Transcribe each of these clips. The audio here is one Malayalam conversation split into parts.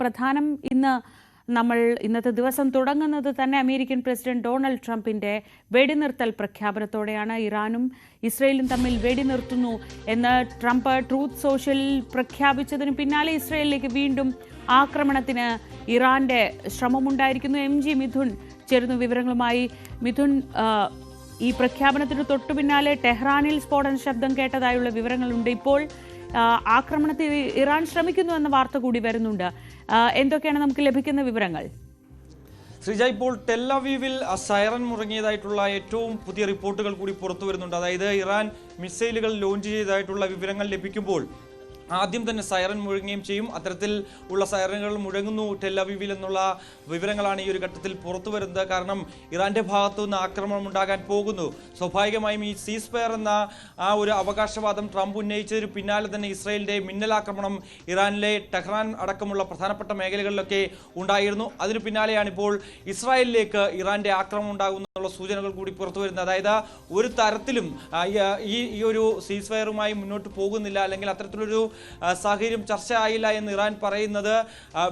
പ്രധാനം ഇന്ന് നമ്മൾ ഇന്നത്തെ ദിവസം തുടങ്ങുന്നത് തന്നെ അമേരിക്കൻ പ്രസിഡന്റ് ഡൊണാൾഡ് ട്രംപിന്റെ വെടിനിർത്തൽ പ്രഖ്യാപനത്തോടെയാണ്. ഇറാനും ഇസ്രയേലും തമ്മിൽ വെടിനിർത്തുന്നു എന്ന് ട്രംപ് ട്രൂത്ത് സോഷ്യലിൽ പ്രഖ്യാപിച്ചതിന് പിന്നാലെ ഇസ്രയേലിലേക്ക് വീണ്ടും ആക്രമണത്തിന് ഇറാന്റെ ശ്രമമുണ്ടായിരിക്കുന്നു. എം ജി മിഥുൻ ചേരുന്നു വിവരങ്ങളുമായി മിഥുൻ ഈ പ്രഖ്യാപനത്തിന് തൊട്ടു പിന്നാലെ ടെഹ്റാനിൽ സ്ഫോടന ശബ്ദം കേട്ടതായുള്ള വിവരങ്ങളുണ്ട്. ഇപ്പോൾ ആക്രമണത്തിൽ ഇറാൻ ശ്രമിക്കുന്നു എന്ന വാർത്ത കൂടി വരുന്നുണ്ട്. എന്തൊക്കെയാണ് നമുക്ക് ലഭിക്കുന്ന വിവരങ്ങൾ? ശ്രീജ ഇപ്പോൾ ടെല്ലവീവിൽ സൈറൻ മുറങ്ങിയതായിട്ടുള്ള ഏറ്റവും പുതിയ റിപ്പോർട്ടുകൾ കൂടി പുറത്തു വരുന്നുണ്ട്. അതായത് ഇറാൻ മിസൈലുകൾ ലോഞ്ച് ചെയ്തതായിട്ടുള്ള വിവരങ്ങൾ ലഭിക്കുമ്പോൾ ആദ്യം തന്നെ സൈറൻ മുഴങ്ങുകയും ചെയ്യും. അത്തരത്തിൽ ഉള്ള സൈറനുകൾ മുഴങ്ങുന്നു. ടെല്ലവീവിൽ എന്നുള്ള വിവരങ്ങളാണ് ഈ ഒരു ഘട്ടത്തിൽ പുറത്തു വരുന്നത്. കാരണം ഇറാന്റെ ഭാഗത്തു നിന്ന് ആക്രമണം ഉണ്ടാകാൻ പോകുന്നു. സ്വാഭാവികമായും ഈ സീസ് ഫയർ എന്ന ആ ഒരു അവകാശവാദം ട്രംപ് ഉന്നയിച്ചതിന് പിന്നാലെ തന്നെ ഇസ്രയേലിന്റെ മിന്നലാക്രമണം ഇറാനിലെ ടെഹ്റാൻ അടക്കമുള്ള പ്രധാനപ്പെട്ട മേഖലകളിലൊക്കെ ഉണ്ടായിരുന്നു. അതിന് പിന്നാലെയാണ് ഇപ്പോൾ ഇസ്രായേലിലേക്ക് ഇറാന്റെ ആക്രമണം ഉണ്ടാകുന്നുള്ള സൂചനകൾ കൂടി പുറത്തു വരുന്നത്. അതായത് ഒരു തരത്തിലും ഈ ഈ ഒരു സീസ് ഫയറുമായി മുന്നോട്ട് പോകുന്നില്ല അല്ലെങ്കിൽ അത്തരത്തിലൊരു സാഹചര്യം ചർച്ച ആയില്ല എന്ന് ഇറാൻ പറയുന്നത്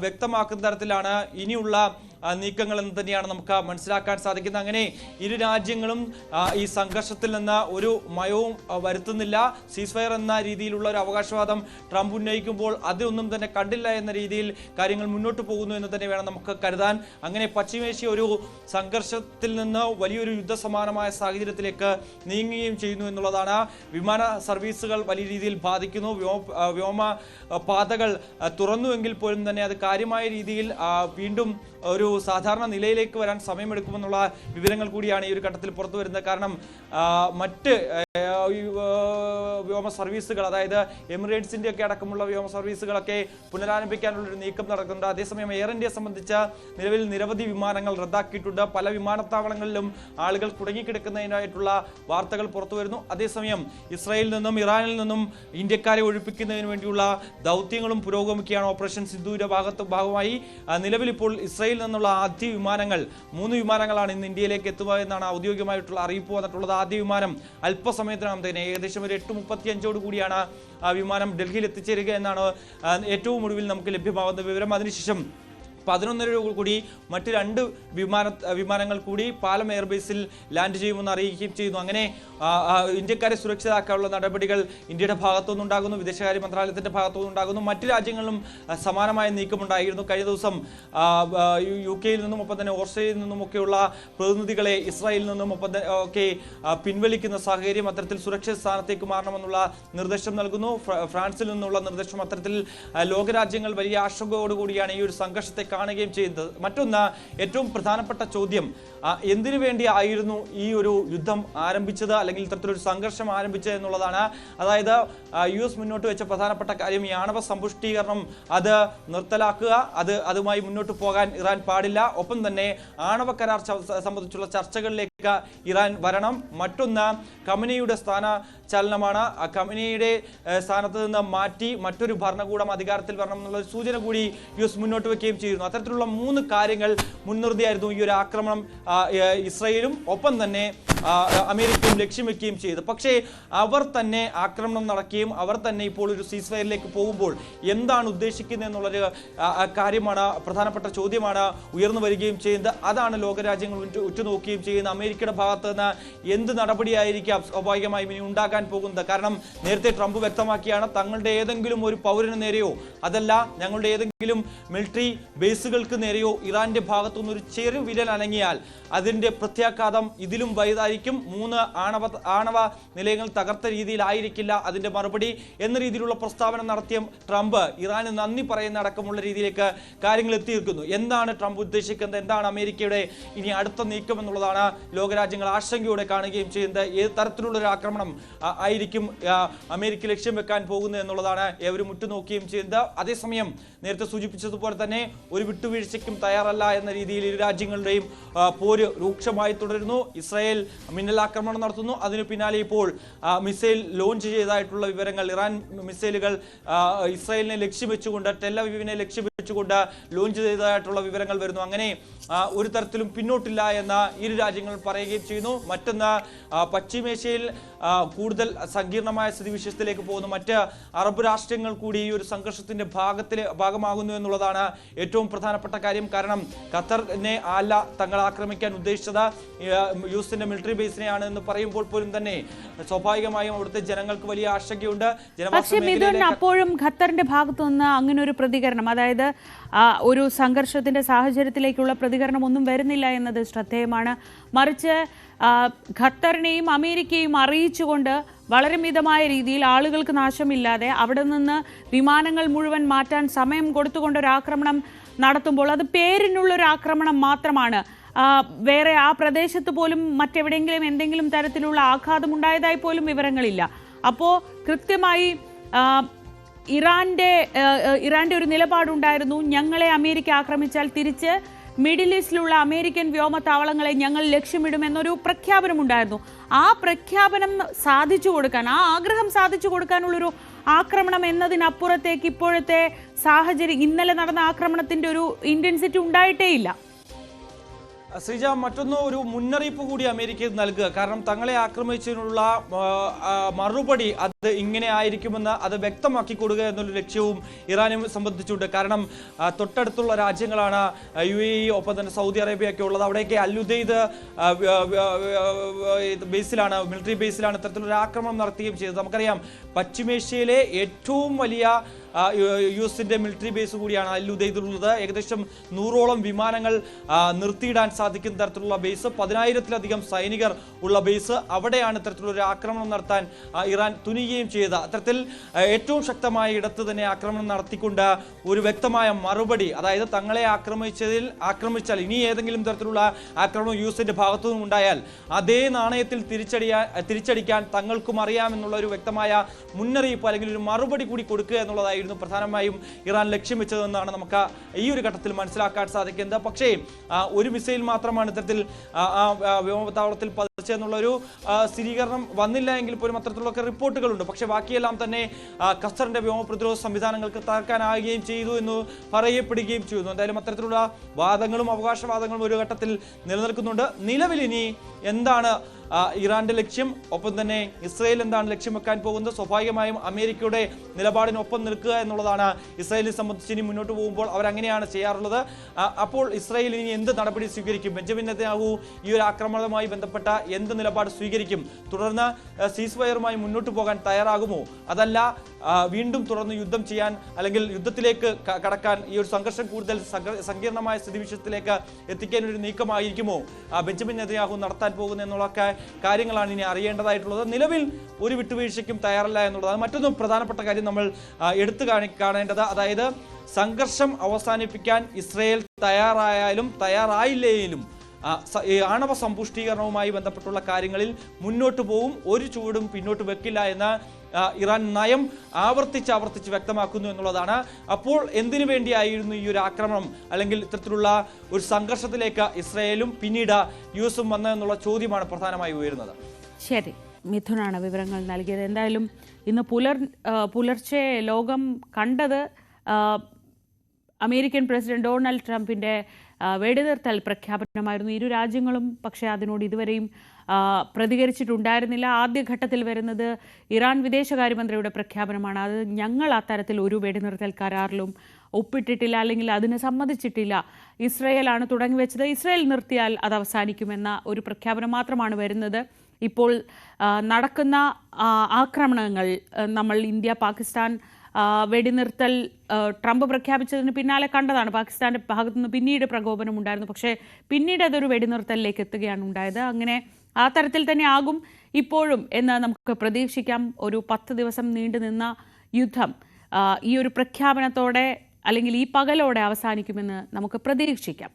വ്യക്തമാക്കുന്ന തരത്തിലാണ് ഇനിയുള്ള നീക്കങ്ങൾ എന്ന് തന്നെയാണ് നമുക്ക് മനസ്സിലാക്കാൻ സാധിക്കുന്നത്. അങ്ങനെ ഇരു രാജ്യങ്ങളും ഈ സംഘർഷത്തിൽ നിന്ന് ഒരു മയവും വരുത്തുന്നില്ല. സീസ് ഫയർ എന്ന രീതിയിലുള്ള ഒരു അവകാശവാദം ട്രംപ് ഉന്നയിക്കുമ്പോൾ അതൊന്നും തന്നെ കണ്ടില്ല എന്ന രീതിയിൽ കാര്യങ്ങൾ മുന്നോട്ട് പോകുന്നു എന്ന് തന്നെ വേണം നമുക്ക് കരുതാൻ. അങ്ങനെ പശ്ചിമേഷ്യ ഒരു സംഘർഷത്തിൽ നിന്ന് വലിയൊരു യുദ്ധസമാനമായ സാഹചര്യത്തിലേക്ക് നീങ്ങുകയും ചെയ്യുന്നു എന്നുള്ളതാണ് വിമാന സർവീസുകൾ വലിയ രീതിയിൽ ബാധിക്കുന്നു. വ്യോമ പാതകൾ തുറന്നുവെങ്കിൽ പോലും തന്നെ അത് കാര്യമായ രീതിയിൽ വീണ്ടും ഒരു സാധാരണ നിലയിലേക്ക് വരാൻ സമയമെടുക്കുമെന്നുള്ള വിവരങ്ങൾ കൂടിയാണ് ഈ ഒരു ഘട്ടത്തിൽ പുറത്തു വരുന്നത്. കാരണം മറ്റ് വ്യോമ സർവീസുകൾ അതായത് എമിറേറ്റ്സിന്റെ ഒക്കെ അടക്കമുള്ള വ്യോമ സർവീസുകളൊക്കെ പുനരാരംഭിക്കാനുള്ള ഒരു നീക്കം നടക്കുന്നുണ്ട്. അതേസമയം എയർ ഇന്ത്യയെ സംബന്ധിച്ച നിലവിൽ നിരവധി വിമാനങ്ങൾ റദ്ദാക്കിയിട്ടുണ്ട്. പല വിമാനത്താവളങ്ങളിലും ആളുകൾ കുടുങ്ങിക്കിടക്കുന്നതിനായിട്ടുള്ള വാർത്തകൾ പുറത്തു വരുന്നു. അതേസമയം ഇസ്രായേലിൽ നിന്നും ഇറാനിൽ നിന്നും ഇന്ത്യക്കാരെ ഒഴിപ്പിക്കുന്നതിന് വേണ്ടിയുള്ള ദൗത്യങ്ങളും പുരോഗമിക്കുകയാണ് ഓപ്പറേഷൻ സിന്ധുവിന്റെ ഭാഗത്ത് ഭാഗമായി. നിലവിൽ ഇപ്പോൾ ഇസ്രായേലിൽ നിന്നുള്ള ആദ്യ വിമാനങ്ങൾ മൂന്ന് വിമാനങ്ങളാണ് ഇന്ന് ഇന്ത്യയിലേക്ക് എത്തുക എന്നാണ് ഔദ്യോഗികമായിട്ടുള്ള അറിയിപ്പ് വന്നിട്ടുള്ളത്. ആദ്യ വിമാനം അല്പസമയത്തിനകം തന്നെ ഏകദേശം ഒരു എട്ട് മുപ്പത്തി അഞ്ചോട് കൂടിയാണ് ആ വിമാനം ഡൽഹിയിൽ എത്തിച്ചേരുക എന്നാണ് ഏറ്റവും ഒടുവിൽ നമുക്ക് ലഭ്യമാകുന്ന വിവരം. അതിനുശേഷം പതിനൊന്നര രൂപ കൂടി മറ്റ് രണ്ട് വിമാന വിമാനങ്ങൾ കൂടി പാലം എയർബേസിൽ ലാൻഡ് ചെയ്യുമെന്ന് അറിയിക്കുകയും ചെയ്യുന്നു. അങ്ങനെ ഇന്ത്യക്കാരെ സുരക്ഷിതരാക്കാനുള്ള നടപടികൾ ഇന്ത്യയുടെ ഭാഗത്തുനിന്നുണ്ടാകുന്നു വിദേശകാര്യ മന്ത്രാലയത്തിന്റെ ഭാഗത്തുനിന്നുണ്ടാകുന്നു മറ്റ് രാജ്യങ്ങളിലും സമാനമായ നീക്കമുണ്ടായിരുന്നു. കഴിഞ്ഞ ദിവസം യു- കെയിൽ നിന്നും ഒപ്പം തന്നെ ഓസ്ട്രേലിയയിൽ നിന്നുമൊക്കെയുള്ള പ്രതിനിധികളെ ഇസ്രായേലിൽ നിന്നും ഒപ്പം ഒക്കെ പിൻവലിക്കുന്ന സാഹചര്യം അത്തരത്തിൽ സുരക്ഷിത സ്ഥാനത്തേക്ക് മാറണമെന്നുള്ള നിർദ്ദേശം നൽകുന്നു. ഫ്രാൻസിൽ നിന്നുള്ള നിർദ്ദേശം അത്തരത്തിൽ ലോകരാജ്യങ്ങൾ വലിയ ആശങ്കയോടുകൂടിയാണ് ഈ ഒരു സംഘർഷത്തെ കാണുകയും ചെയ്യുന്നത് മറ്റൊന്ന് ഏറ്റവും പ്രധാനപ്പെട്ട ചോദ്യം എന്തിനു വേണ്ടി ആയിരുന്നു ഈ ഒരു യുദ്ധം ആരംഭിച്ചത്? അല്ലെങ്കിൽ ഇത്തരത്തിലൊരു സംഘർഷം ആരംഭിച്ചത് എന്നുള്ളതാണ്. അതായത് യു എസ് മുന്നോട്ട് വെച്ച പ്രധാനപ്പെട്ട കാര്യം ഈ ആണവ സമ്പുഷ്ടീകരണം അത് നിർത്തലാക്കുക അത് അതുമായി മുന്നോട്ട് പോകാൻ ഇറാൻ പാടില്ല. ഒപ്പം തന്നെ ആണവ കരാർ സംബന്ധിച്ചുള്ള ചർച്ചകളിലേക്ക് ഇറാൻ വരണം. മറ്റൊന്ന് കമനിയുടെ സ്ഥാന ചലനമാണ് കമനിയുടെ സ്ഥാനത്ത് നിന്ന് മാറ്റി മറ്റൊരു ഭരണകൂടം അധികാരത്തിൽ വരണം എന്നുള്ള സൂചന കൂടി യു എസ് മുന്നോട്ട് വെക്കുകയും ചെയ്യുന്നു. അത്തരത്തിലുള്ള മൂന്ന് കാര്യങ്ങൾ മുൻനിർത്തിയായിരുന്നു ഈ ഒരു ആക്രമണം ഇസ്രയേലും. ഒപ്പം തന്നെ അമേരിക്കയും ലക്ഷ്യം വെക്കുകയും ചെയ്തു. പക്ഷേ അവർ തന്നെ ആക്രമണം നടക്കുകയും അവർ തന്നെ ഇപ്പോൾ ഒരു സീസ് ഫയറിലേക്ക് പോകുമ്പോൾ എന്താണ് ഉദ്ദേശിക്കുന്നത് എന്നുള്ളൊരു കാര്യമാണ് പ്രധാനപ്പെട്ട ചോദ്യമാണ് ഉയർന്നു വരികയും ചെയ്യുന്നത്. അതാണ് ലോകരാജ്യങ്ങൾ ഉറ്റുനോക്കുകയും ചെയ്യുന്ന അമേരിക്കയുടെ ഭാഗത്ത് നിന്ന് എന്ത് നടപടിയായിരിക്കാം? സ്വാഭാവികമായും ഇനി ഉണ്ടാകാൻ പോകുന്നത്. കാരണം നേരത്തെ ട്രംപ് വ്യക്തമാക്കിയാണ് തങ്ങളുടെ ഏതെങ്കിലും ഒരു പൗരന് നേരെയോ അതല്ല ഞങ്ങളുടെ ഏതെങ്കിലും മിലിറ്ററി ബേസുകൾക്ക് നേരെയോ ഇറാന്റെ ഭാഗത്തുനിന്ന് ഒരു ചെറു വിരൽ അനങ്ങിയാൽ അതിന്റെ പ്രത്യാഘാതം ഇതിലും വലുതായിരിക്കും. മൂന്ന് ആണവ ആണവ നിലയങ്ങൾ തകർത്ത രീതിയിലായിരിക്കില്ല അതിന്റെ മറുപടി എന്ന രീതിയിലുള്ള പ്രസ്താവന നടത്തിയ ട്രംപ് ഇറാന് നന്ദി പറയുന്ന അടക്കമുള്ള രീതിയിലേക്ക് കാര്യങ്ങൾ എത്തിയിരിക്കുന്നു. എന്താണ് ട്രംപ് ഉദ്ദേശിക്കുന്നത്? എന്താണ് അമേരിക്കയുടെ ഇനി അടുത്ത നീക്കം എന്നുള്ളതാണ് ലോകരാജ്യങ്ങൾ ആശങ്കയോടെ കാണുകയും ചെയ്യുന്നത്. ഏത് തരത്തിലുള്ള ഒരു ആക്രമണം ആയിരിക്കും അമേരിക്ക ലക്ഷ്യം വെക്കാൻ പോകുന്നത് എന്നുള്ളതാണ് ഏവരും ഉറ്റുനോക്കുകയും ചെയ്യുന്നത്. അതേസമയം നേരത്തെ സൂചിപ്പിച്ചതുപോലെ തന്നെ ഒരു വിട്ടുവീഴ്ചയ്ക്കും തയ്യാറല്ല എന്ന രീതിയിൽ ഇരു രാജ്യങ്ങളുടെയും പോര് രൂക്ഷമായി തുടരുന്നു. ഇസ്രായേൽ മിന്നൽ ആക്രമണം നടത്തുന്നു. അതിനു പിന്നാലെ ഇപ്പോൾ മിസൈൽ ലോഞ്ച് ചെയ്തതായിട്ടുള്ള വിവരങ്ങൾ ഇറാൻ മിസൈലുകൾ ഇസ്രായേലിനെ ലക്ഷ്യം വെച്ചുകൊണ്ട് ടെല്ലവീവിനെ ലക്ഷ്യം വെച്ചുകൊണ്ട് ലോഞ്ച് ചെയ്തതായിട്ടുള്ള വിവരങ്ങൾ വരുന്നു. അങ്ങനെ ഒരു തരത്തിലും പിന്നോട്ടില്ല എന്ന ഇരു രാജ്യങ്ങളും പറയുകയും ചെയ്യുന്നു. മറ്റൊന്ന് പശ്ചിമേഷ്യയിൽ കൂടുതൽ സങ്കീർണമായ സ്ഥിതിവിശേഷത്തിലേക്ക് പോകുന്നു. മറ്റ് അറബ് രാഷ്ട്രങ്ങൾ കൂടി ഈ ഒരു സംഘർഷത്തിന്റെ ഭാഗത്തിൽ ഭാഗമാകുന്നു എന്നുള്ളതാണ് ഏറ്റവും പ്രധാനപ്പെട്ട കാര്യം. കാരണം ഖത്തറിനെ അല്ല തങ്ങൾ ആക്രമിക്കാൻ ഉദ്ദേശിച്ചത് യു എസിന്റെ മിലിറ്ററി ബേസിനെയാണ് എന്ന് പറയുമ്പോൾ പോലും തന്നെ സ്വാഭാവികമായും അവിടുത്തെ ജനങ്ങൾക്ക് വലിയ ആശങ്കയുണ്ട്. ജനവാസ പക്ഷേ മിഥുൻ അപ്പോഴും ഖത്തറിന്റെ ഭാഗത്തു നിന്ന് അങ്ങനെ ഒരു പ്രതികരണം അതായത് ഒരു സംഘർഷത്തിന്റെ സാഹചര്യത്തിലേക്കുള്ള പ്രതികരണം ഒന്നും വരുന്നില്ല എന്നത് ശ്രദ്ധേയമാണ്. മറിച്ച് ആ, ഖത്തറിനെയും അമേരിക്കയും അറിയിച്ചുകൊണ്ട് വളരെ മിതമായ രീതിയിൽ ആളുകൾക്ക് നാശമില്ലാതെ അവിടെ നിന്ന് വിമാനങ്ങൾ മുഴുവൻ മാറ്റാൻ സമയം കൊടുത്തുകൊണ്ട് ഒരു ആക്രമണം നടത്തുമ്പോൾ അത് പേരിനുള്ളൊരു ആക്രമണം മാത്രമാണ്. വേറെ ആ പ്രദേശത്ത് പോലും മറ്റെവിടെയെങ്കിലും എന്തെങ്കിലും തരത്തിലുള്ള ആഘാതം ഉണ്ടായതായി പോലും വിവരങ്ങളില്ല. അപ്പോൾ കൃത്യമായി ഇറാന്റെ ഇറാന്റെ ഒരു നിലപാടുണ്ടായിരുന്നു. ഞങ്ങളെ അമേരിക്ക ആക്രമിച്ചാൽ തിരിച്ച് മിഡിൽ ഈസ്റ്റിലുള്ള അമേരിക്കൻ വ്യോമത്താവളങ്ങളെ ഞങ്ങൾ ലക്ഷ്യമിടുമെന്നൊരു പ്രഖ്യാപനമുണ്ടായിരുന്നു. ആ പ്രഖ്യാപനം സാധിച്ചു കൊടുക്കാൻ ആ ആഗ്രഹം സാധിച്ചു കൊടുക്കാനുള്ളൊരു ആക്രമണം എന്നതിനപ്പുറത്തേക്ക് ഇപ്പോഴത്തെ സാഹചര്യം ഇന്നലെ നടന്ന ആക്രമണത്തിന്റെ ഒരു ഇന്റൻസിറ്റി ഉണ്ടായിട്ടേ ഇല്ല ശ്രീജ മറ്റൊന്ന് ഒരു മുന്നറിയിപ്പ് കൂടി അമേരിക്ക നൽകുക. കാരണം തങ്ങളെ ആക്രമിച്ചതിനുള്ള മറുപടി അത് ഇങ്ങനെ ആയിരിക്കുമെന്ന് അത് വ്യക്തമാക്കി കൊടുക്കുക എന്നൊരു ലക്ഷ്യവും ഇറാനെ സംബന്ധിച്ചുണ്ട്. കാരണം തൊട്ടടുത്തുള്ള രാജ്യങ്ങളാണ് യു എ ഇ ഒപ്പം തന്നെ സൗദി അറേബ്യയൊക്കെ ഉള്ളത്. അവിടെയൊക്കെ അല്ലുദൈദ് ബേസിലാണ് മിലിറ്ററി ബേസിലാണ് ഇത്തരത്തിലൊരു ആക്രമണം നടത്തുകയും ചെയ്തത്. നമുക്കറിയാം പശ്ചിമേഷ്യയിലെ ഏറ്റവും വലിയ യു- എസിന്റെ മിലിറ്ററി ബേസ് കൂടിയാണ് അല്ലുദൈദിലുള്ളത് ഏകദേശം നൂറോളം വിമാനങ്ങൾ നിർത്തിയിടാൻ സാധിക്കുന്ന തരത്തിലുള്ള ബേസ്. പതിനായിരത്തിലധികം സൈനികർ ഉള്ള ബേസ്. അവിടെയാണ് ഇത്തരത്തിലുള്ള ഒരു ആക്രമണം നടത്താൻ ഇറാൻ തുനിയുകയും ചെയ്തത്. അത്തരത്തിൽ ഏറ്റവും ശക്തമായ ഇടത്ത് തന്നെ ആക്രമണം നടത്തിക്കൊണ്ട് ഒരു വ്യക്തമായ മറുപടി അതായത് തങ്ങളെ ആക്രമിച്ചതിൽ ആക്രമിച്ചാൽ ഇനി ഏതെങ്കിലും തരത്തിലുള്ള ആക്രമണം യു എസിന്റെ ഭാഗത്തുനിന്നും ഉണ്ടായാൽ അതേ നാണയത്തിൽ തിരിച്ചടിയാ തിരിച്ചടിക്കാൻ തങ്ങൾക്കും അറിയാമെന്നുള്ള ഒരു വ്യക്തമായ മുന്നറിയിപ്പ് അല്ലെങ്കിൽ ഒരു മറുപടി കൂടി കൊടുക്കുക എന്നുള്ളതായിരുന്നു പ്രധാനമായും ഇറാൻ ലക്ഷ്യം വെച്ചതെന്നാണ് നമുക്ക് ഈ ഒരു ഘട്ടത്തിൽ മനസ്സിലാക്കാൻ സാധിക്കുന്നത്. പക്ഷേ ഒരു മിസൈൽ മാത്രമാണ് ഇത്തരത്തിൽ വ്യോമത്താവളത്തിൽ പതിച്ചെന്നുള്ളൊരു ആ, സ്ഥിരീകരണം വന്നില്ല എങ്കിൽ പോലും അത്തരത്തിലുള്ള റിപ്പോർട്ടുകളുണ്ട്. പക്ഷേ ബാക്കിയെല്ലാം തന്നെ ഖത്തറിന്റെ വ്യോമ പ്രതിരോധ സംവിധാനങ്ങൾക്ക് തകർക്കാനാകുകയും ചെയ്തു എന്ന് പറയപ്പെടുകയും ചെയ്യുന്നു. എന്തായാലും അത്തരത്തിലുള്ള വാദങ്ങളും അവകാശവാദങ്ങളും ഒരു ഘട്ടത്തിൽ നിലനിൽക്കുന്നുണ്ട്. നിലവിൽ ഇനി എന്താണ് ഇറാന്റെ ലക്ഷ്യം ഒപ്പം തന്നെ ഇസ്രയേൽ എന്താണ് ലക്ഷ്യം വെക്കാൻ പോകുന്നത്? സ്വാഭാവികമായും അമേരിക്കയുടെ നിലപാടിനൊപ്പം നിൽക്കുക എന്നുള്ളതാണ്. ഇസ്രായേലിനെ സംബന്ധിച്ച് ഇനി മുന്നോട്ട് പോകുമ്പോൾ അവരങ്ങനെയാണ് ചെയ്യാറുള്ളത്. അപ്പോൾ ഇസ്രായേൽ ഇനി എന്ത് നടപടി സ്വീകരിക്കും? ബെഞ്ചമിൻ നെതന്യാഹു ഈ ഒരു ആക്രമണവുമായി ബന്ധപ്പെട്ട എന്ത് നിലപാട് സ്വീകരിക്കും? തുടർന്ന് സീസ് ഫയറുമായി മുന്നോട്ട് പോകാൻ തയ്യാറാകുമോ? അതല്ല വീണ്ടും തുടർന്ന് യുദ്ധം ചെയ്യാൻ അല്ലെങ്കിൽ യുദ്ധത്തിലേക്ക് കടക്കാൻ ഈ ഒരു സംഘർഷം കൂടുതൽ സങ്കീർണമായ സ്ഥിതിവിശേഷത്തിലേക്ക് എത്തിക്കാൻ ഒരു നീക്കമായിരിക്കുമോ? ബെഞ്ചമിൻ നെതയാഹു നടത്താൻ പോകുന്ന എന്നുള്ളൊക്കെ കാര്യങ്ങളാണ് ഇനി അറിയേണ്ടതായിട്ടുള്ളത്. നിലവിൽ ഒരു വിട്ടുവീഴ്ചയ്ക്കും തയ്യാറല്ല എന്നുള്ളതാണ് മറ്റൊന്നും പ്രധാനപ്പെട്ട കാര്യം നമ്മൾ എടുത്തു കാണി കാണേണ്ടത്. അതായത് സംഘർഷം അവസാനിപ്പിക്കാൻ ഇസ്രയേൽ തയ്യാറായാലും തയ്യാറായില്ലേലും ആണവ സമ്പുഷ്ടീകരണവുമായി ബന്ധപ്പെട്ടുള്ള കാര്യങ്ങളിൽ മുന്നോട്ട് പോവും ഒരു ചുവടും പിന്നോട്ട് വെക്കില്ല എന്ന് ഇറാൻ നയം ആവർത്തിച്ച് ആവർത്തിച്ച് വ്യക്തമാക്കുന്നു എന്നുള്ളതാണ്. അപ്പോൾ എന്തിനു വേണ്ടിയായിരുന്നു ഈ ഒരു ആക്രമണം? അല്ലെങ്കിൽ ഇത്തരത്തിലുള്ള ഒരു സംഘർഷത്തിലേക്ക് ഇസ്രയേലും പിന്നീട് യു എസും വന്നതെന്നുള്ള ചോദ്യമാണ് പ്രധാനമായി ഉയരുന്നത്. ശരി. മിഥുനാണ് വിവരങ്ങൾ നൽകിയത്. എന്തായാലും ഇന്ന് പുലർ പുലർച്ചെ ലോകം കണ്ടത് അമേരിക്കൻ പ്രസിഡന്റ് ഡൊണാൾഡ് ട്രംപിന്റെ ആ, വെടിനിർത്തൽ പ്രഖ്യാപനമായിരുന്നു. ഇരു രാജ്യങ്ങളും പക്ഷേ അതിനോട് ഇതുവരെയും പ്രതികരിച്ചിട്ടുണ്ടായിരുന്നില്ല. ആദ്യഘട്ടത്തിൽ വരുന്നത് ഇറാൻ വിദേശകാര്യമന്ത്രിയുടെ പ്രഖ്യാപനമാണ്. അത് ഞങ്ങൾ അത്തരത്തിൽ ഒരു വെടിനിർത്തൽ കരാറിലും ഒപ്പിട്ടിട്ടില്ല അല്ലെങ്കിൽ അതിന് സമ്മതിച്ചിട്ടില്ല. ഇസ്രയേലാണ് തുടങ്ങി വെച്ചത് ഇസ്രയേൽ നിർത്തിയാൽ അത് അവസാനിക്കുമെന്ന ഒരു പ്രഖ്യാപനം മാത്രമാണ് വരുന്നത്. ഇപ്പോൾ നടക്കുന്ന ആക്രമണങ്ങൾ നമ്മൾ ഇന്ത്യ പാകിസ്ഥാൻ വെടിനിർത്തൽ ട്രംപ് പ്രഖ്യാപിച്ചതിന് പിന്നാലെ കണ്ടതാണ് പാകിസ്ഥാന്റെ ഭാഗത്തുനിന്ന് പിന്നീട് പ്രകോപനം ഉണ്ടായിരുന്നു. പക്ഷേ പിന്നീട് അതൊരു വെടിനിർത്തലിലേക്ക് എത്തുകയാണ് ഉണ്ടായത്. അങ്ങനെ ആ തരത്തിൽ തന്നെ ആകും ഇപ്പോഴും എന്ന് നമുക്ക് പ്രതീക്ഷിക്കാം. ഒരു പത്ത് ദിവസം നീണ്ടു നിന്ന യുദ്ധം ഈ ഒരു പ്രഖ്യാപനത്തോടെ അല്ലെങ്കിൽ ഈ പകലോടെ അവസാനിക്കുമെന്ന് നമുക്ക് പ്രതീക്ഷിക്കാം.